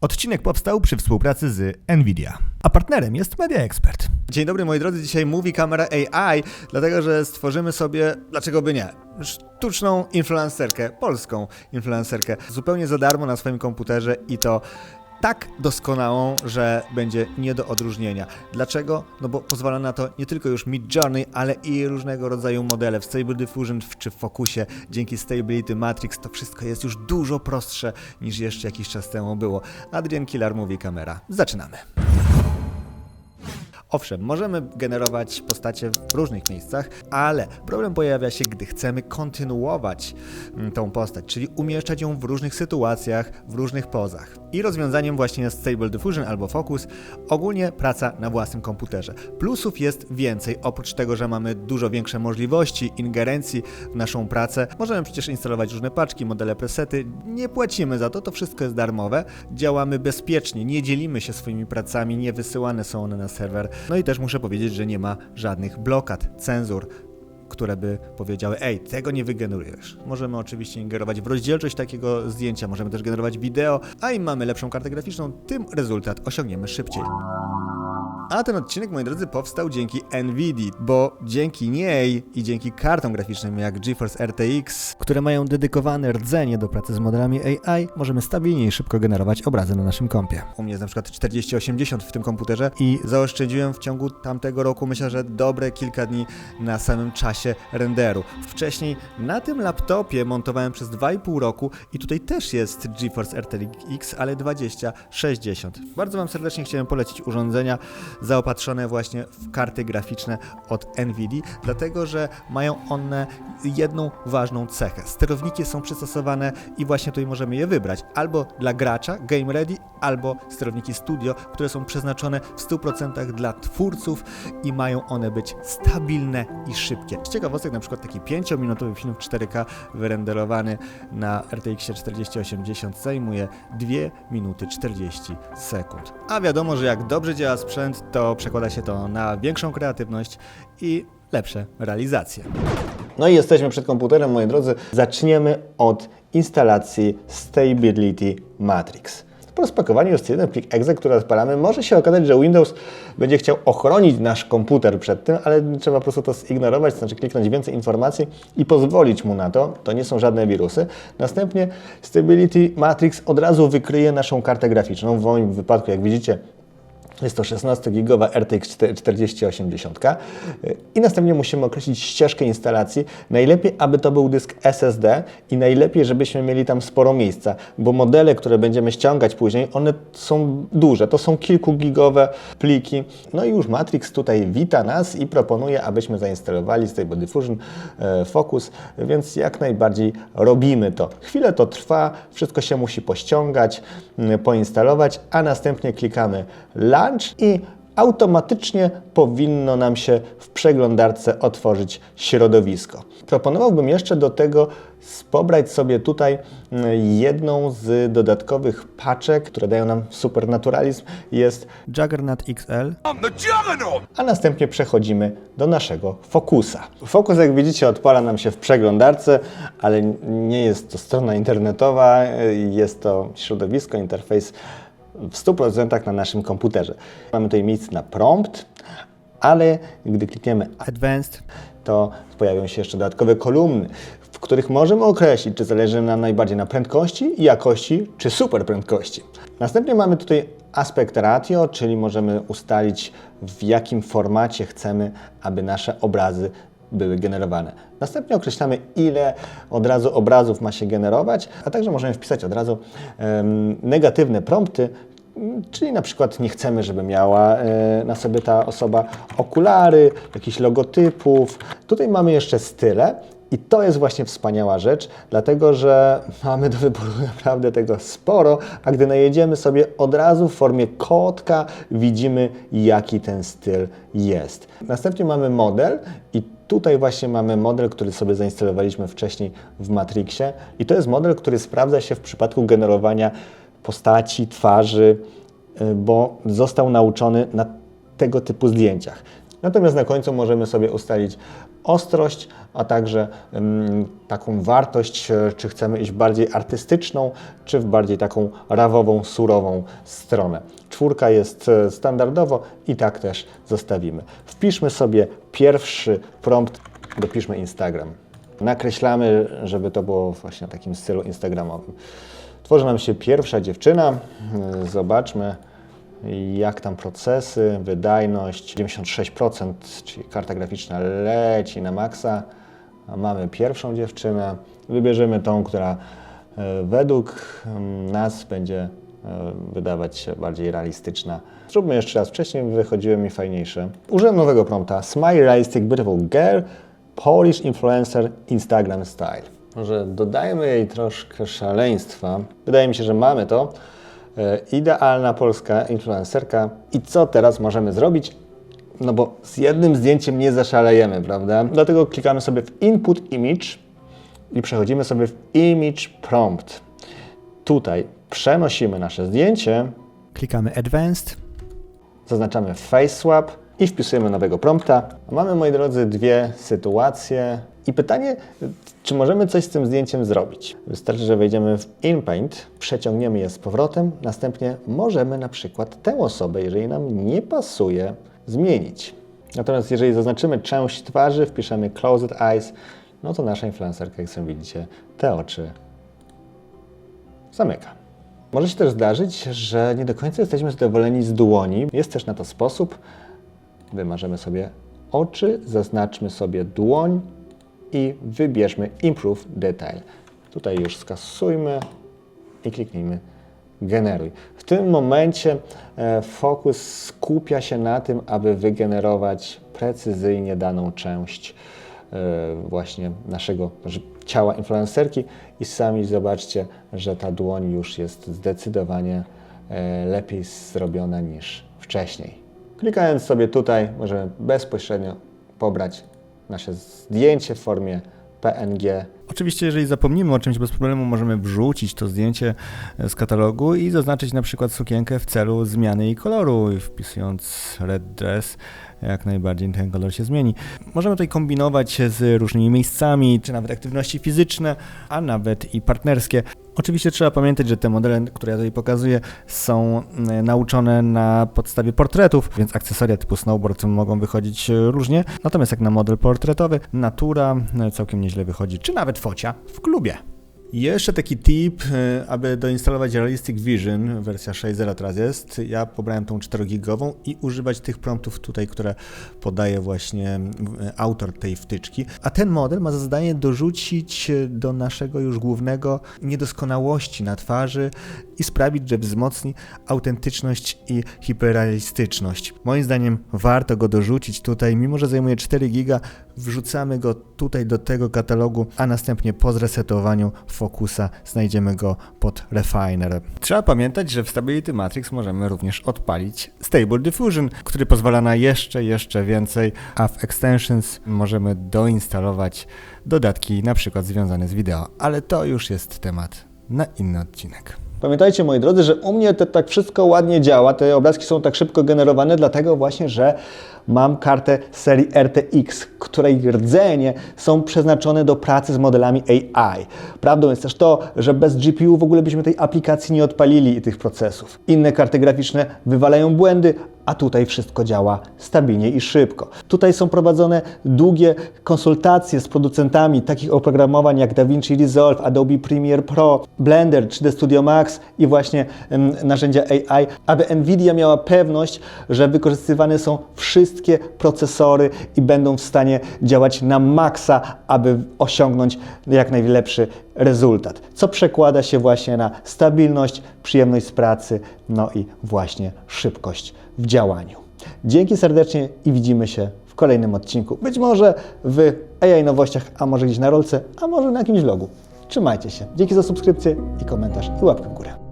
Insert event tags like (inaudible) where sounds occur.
Odcinek powstał przy współpracy z Nvidia, a partnerem jest Media Expert. Dzień dobry moi drodzy, dzisiaj mówi kamera AI, dlatego że stworzymy sobie, dlaczego by nie, sztuczną influencerkę, polską influencerkę, zupełnie za darmo na swoim komputerze i to tak doskonałą, że będzie nie do odróżnienia. Dlaczego? No bo pozwala na to nie tylko już Mid Journey, ale i różnego rodzaju modele w Stable Diffusion czy w Focusie. Dzięki Stability Matrix to wszystko jest już dużo prostsze niż jeszcze jakiś czas temu było. Adrian Killar mówi kamera. Zaczynamy. Owszem, możemy generować postacie w różnych miejscach, ale problem pojawia się, gdy chcemy kontynuować mm, tą postać, czyli umieszczać ją w różnych sytuacjach, w różnych pozach. I rozwiązaniem właśnie jest Stable Diffusion albo Focus, ogólnie praca na własnym komputerze. Plusów jest więcej, oprócz tego, że mamy dużo większe możliwości ingerencji w naszą pracę. Możemy przecież instalować różne paczki, modele presety, nie płacimy za to, to wszystko jest darmowe. Działamy bezpiecznie, nie dzielimy się swoimi pracami, nie wysyłane są one na serwer. No i też muszę powiedzieć, że nie ma żadnych blokad, cenzur, które by powiedziały, ej, tego nie wygenerujesz. Możemy oczywiście ingerować w rozdzielczość takiego zdjęcia, możemy też generować wideo, a im mamy lepszą kartę graficzną, tym rezultat osiągniemy szybciej. A ten odcinek, moi drodzy, powstał dzięki NVIDIA, bo dzięki niej i dzięki kartom graficznym jak GeForce RTX, które mają dedykowane rdzenie do pracy z modelami AI, możemy stabilnie i szybko generować obrazy na naszym kompie. U mnie jest na przykład 4080 w tym komputerze i zaoszczędziłem w ciągu tamtego roku, myślę, że dobre kilka dni na samym czasie renderu. Wcześniej na tym laptopie montowałem przez 2,5 roku i tutaj też jest GeForce RTX, ale 2060. Bardzo Wam serdecznie chciałem polecić urządzenia zaopatrzone właśnie w karty graficzne od Nvidia, dlatego że mają one jedną ważną cechę. Sterowniki są przystosowane i właśnie tutaj możemy je wybrać. Albo dla gracza, Game Ready, albo sterowniki Studio, które są przeznaczone w 100% dla twórców i mają one być stabilne i szybkie. Z ciekawostek na przykład taki 5-minutowy film w 4K wyrenderowany na RTX 4080 zajmuje 2 minuty 40 sekund. A wiadomo, że jak dobrze działa sprzęt, to przekłada się to na większą kreatywność i lepsze realizacje. No i jesteśmy przed komputerem, moi drodzy. Zaczniemy od instalacji Stability Matrix. Po rozpakowaniu jest jeden plik exe, który odpalamy. Może się okazać, że Windows będzie chciał ochronić nasz komputer przed tym, ale trzeba po prostu to zignorować, to znaczy kliknąć więcej informacji i pozwolić mu na to. To nie są żadne wirusy. Następnie Stability Matrix od razu wykryje naszą kartę graficzną. W moim wypadku, jak widzicie, jest to 16-gigowa RTX 4080 i następnie musimy określić ścieżkę instalacji. Najlepiej, aby to był dysk SSD i najlepiej, żebyśmy mieli tam sporo miejsca, bo modele, które będziemy ściągać później, one są duże, to są kilkugigowe pliki. No i już Matrix tutaj wita nas i proponuje, abyśmy zainstalowali Stable Diffusion e, Focus, więc jak najbardziej robimy to. Chwilę to trwa, wszystko się musi pościągać, poinstalować, a następnie klikamy Launch i automatycznie powinno nam się w przeglądarce otworzyć środowisko. Proponowałbym jeszcze do tego pobrać sobie tutaj mm, jedną z dodatkowych paczek, które dają nam supernaturalizm, jest, Juggernaut XL a następnie przechodzimy do naszego Focusa. Focus, jak widzicie, odpala nam się w przeglądarce, ale nie jest to strona internetowa, jest to środowisko, interfejs w 100% na naszym komputerze. Mamy tutaj miejsce na prompt, ale gdy klikniemy Advanced to pojawią się jeszcze dodatkowe kolumny, w których możemy określić, czy zależy nam najbardziej na prędkości, jakości, czy super prędkości. Następnie mamy tutaj aspekt ratio, czyli możemy ustalić w jakim formacie chcemy, aby nasze obrazy były generowane. Następnie określamy, ile od razu obrazów ma się generować, a także możemy wpisać od razu em, negatywne prompty, Czyli na przykład nie chcemy, żeby miała e, na sobie ta osoba okulary, jakichś logotypów. Tutaj mamy jeszcze style. I to jest właśnie wspaniała rzecz, dlatego że mamy do wyboru (laughs) naprawdę tego sporo, a gdy najedziemy sobie od razu w formie kotka, widzimy jaki ten styl jest. Następnie mamy model i tutaj właśnie mamy model, który sobie zainstalowaliśmy wcześniej w Matrixie i to jest model, który sprawdza się w przypadku generowania postaci, twarzy, y, bo został nauczony na tego typu zdjęciach. Natomiast na końcu możemy sobie ustalić ostrość, a także ym, taką wartość, e, czy chcemy iść bardziej artystyczną, czy w bardziej taką rawową, surową stronę. Czwórka jest e, standardowo i tak też zostawimy. Wpiszmy sobie pierwszy prompt, dopiszmy Instagram. Nakreślamy, żeby to było właśnie w takim stylu instagramowym. Tworzy nam się pierwsza dziewczyna. Yy, Zobaczmy, jak tam procesy, wydajność 96%, czyli karta graficzna leci na maksa. Mamy pierwszą dziewczynę. Wybierzemy tą, która e, według nas będzie e, wydawać się bardziej realistyczna. Zróbmy jeszcze raz. Wcześniej wychodziły mi fajniejsze. Użyłem nowego prompta. Smile Realistic Beautiful Girl Polish Influencer Instagram Style. Może dodajmy jej troszkę szaleństwa. Wydaje mi się, że mamy to. E, Idealna polska influencerka. I co teraz możemy zrobić? No bo z jednym zdjęciem nie zaszalejemy, prawda? Dlatego klikamy sobie w Input Image i przechodzimy sobie w Image Prompt. Tutaj przenosimy nasze zdjęcie, Klikamy Advanced. zaznaczamy Face Swap i wpisujemy nowego prompta. Mamy, moi drodzy, dwie sytuacje i pytanie, czy możemy coś z tym zdjęciem zrobić? Wystarczy, że wejdziemy w InPaint, przeciągniemy je z powrotem, następnie możemy na przykład tę osobę, jeżeli nam nie pasuje, zmienić. Natomiast jeżeli zaznaczymy część twarzy, wpiszemy Closed Eyes, no to nasza influencerka, jak sobie widzicie, te oczy zamyka. Może się też zdarzyć, że nie do końca jesteśmy zadowoleni z dłoni. Jest też na to sposób. Wymarzymy sobie oczy, zaznaczmy sobie dłoń i wybierzmy Improve Detail. Tutaj już skasujmy i kliknijmy Generuj. W tym momencie e, fokus skupia się na tym, aby wygenerować precyzyjnie daną część e, właśnie naszego ciała influencerki i sami zobaczcie, że ta dłoń już jest zdecydowanie e, lepiej zrobiona niż wcześniej. Klikając sobie tutaj możemy bezpośrednio pobrać nasze zdjęcie w formie PNG Oczywiście, jeżeli zapomnimy o czymś bez problemu, możemy wrzucić to zdjęcie z katalogu i zaznaczyć na przykład sukienkę w celu zmiany jej koloru, wpisując red dress, jak najbardziej ten kolor się zmieni. Możemy tutaj kombinować z różnymi miejscami, czy nawet aktywności fizyczne, a nawet i partnerskie. Oczywiście trzeba pamiętać, że te modele, które ja tutaj pokazuję, są mm, nauczone na podstawie portretów, więc akcesoria typu snowboard mogą wychodzić e, różnie. Natomiast jak na model portretowy, natura e, całkiem nieźle wychodzi, czy nawet focia w klubie. Jeszcze taki tip, e, aby doinstalować Realistic Vision, wersja 6.0 teraz jest. Ja pobrałem tą 4-gigową i używać tych promptów tutaj, które podaje właśnie e, autor tej wtyczki. A ten model ma za zadanie dorzucić e, do naszego już głównego niedoskonałości na twarzy i sprawić, że wzmocni autentyczność i hiperrealistyczność. Moim zdaniem warto go dorzucić tutaj, mimo że zajmuje 4 giga, wrzucamy go tutaj do tego katalogu, a następnie po zresetowaniu fokusa znajdziemy go pod Refiner. Trzeba pamiętać, że w Stability Matrix możemy również odpalić Stable Diffusion, który pozwala na jeszcze, jeszcze więcej, a w Extensions możemy doinstalować dodatki na przykład związane z wideo, ale to już jest temat na inny odcinek. Pamiętajcie, moi drodzy, że u mnie to tak wszystko ładnie działa. Te obrazki są tak szybko generowane, dlatego właśnie, że mam kartę serii RTX, której rdzenie są przeznaczone do pracy z modelami AI. Prawdą jest też to, że bez GPU w ogóle byśmy tej aplikacji nie odpalili i tych procesów. Inne karty graficzne wywalają błędy, a tutaj wszystko działa stabilnie i szybko. Tutaj są prowadzone długie konsultacje z producentami takich oprogramowań jak DaVinci Resolve, Adobe Premiere Pro, Blender, 3D Studio Max i właśnie narzędzia AI, aby Nvidia miała pewność, że wykorzystywane są wszystkie procesory i będą w stanie działać na maksa, aby osiągnąć jak najlepszy rezultat, co przekłada się właśnie na stabilność, przyjemność z pracy, no i właśnie szybkość w działaniu. Dzięki serdecznie i widzimy się w kolejnym odcinku. Być może w AI nowościach, a może gdzieś na rolce, a może na jakimś vlogu. Trzymajcie się. Dzięki za subskrypcję i komentarz i łapkę w górę.